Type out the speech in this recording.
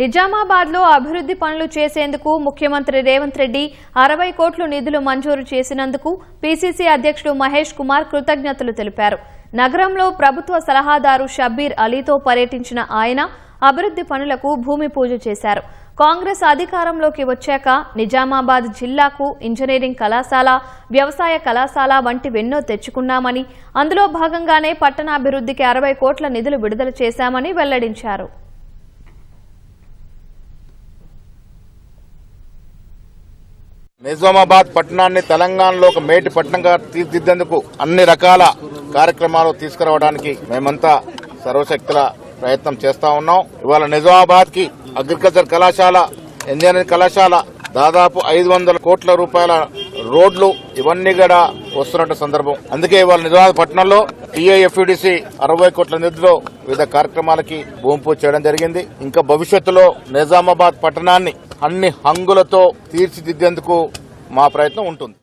నిజామాబాద్లో అభివృద్ధి పనులు చేసేందుకు ముఖ్యమంత్రి రేవంత్ రెడ్డి అరవై కోట్లు నిధులు మంజూరు చేసినందుకు పీసీసీ అధ్యక్షుడు మహేష్ కుమార్ కృతజ్ఞతలు తెలిపారు. నగరంలో ప్రభుత్వ సలహాదారు షబ్బీర్ అలీతో పర్యటించిన ఆయన అభివృద్ధి పనులకు భూమి పూజ చేశారు. కాంగ్రెస్ అధికారంలోకి వచ్చాక నిజామాబాద్ జిల్లాకు ఇంజనీరింగ్ కళాశాల వ్యవసాయ కళాశాల వంటివెన్నో తెచ్చుకున్నామని అందులో భాగంగానే పట్టణాభివృద్ధికి అరవై కోట్ల నిధులు విడుదల చేశామని వెల్లడించారు. నిజామాబాద్ పట్టణాన్ని తెలంగాణలో ఒక మేటి పట్టణంగా తీర్చిదిద్దేందుకు అన్ని రకాల కార్యక్రమాలు తీసుకురావడానికి మేమంతా సర్వశక్తుల ప్రయత్నం చేస్తా ఉన్నాం. ఇవాళ నిజామాబాద్కి అగ్రికల్చర్ కళాశాల ఇంజనీరింగ్ కళాశాల దాదాపు ఐదు వందల కోట్ల రూపాయల రోడ్లు ఇవన్నీ కూడా వస్తున్నట్టు సందర్భం. అందుకే ఇవాళ నిజామాబాద్ పట్టణంలో టీఐఎఫ్యూడిసి అరవై కోట్ల నిధులు వివిధ కార్యక్రమాలకి భూమి పూజ చేయడం జరిగింది. ఇంకా భవిష్యత్తులో నిజామాబాద్ పట్టణాన్ని అన్ని హంగులతో తీర్చిదిద్దేందుకు మా ప్రయత్నం ఉంటుంది.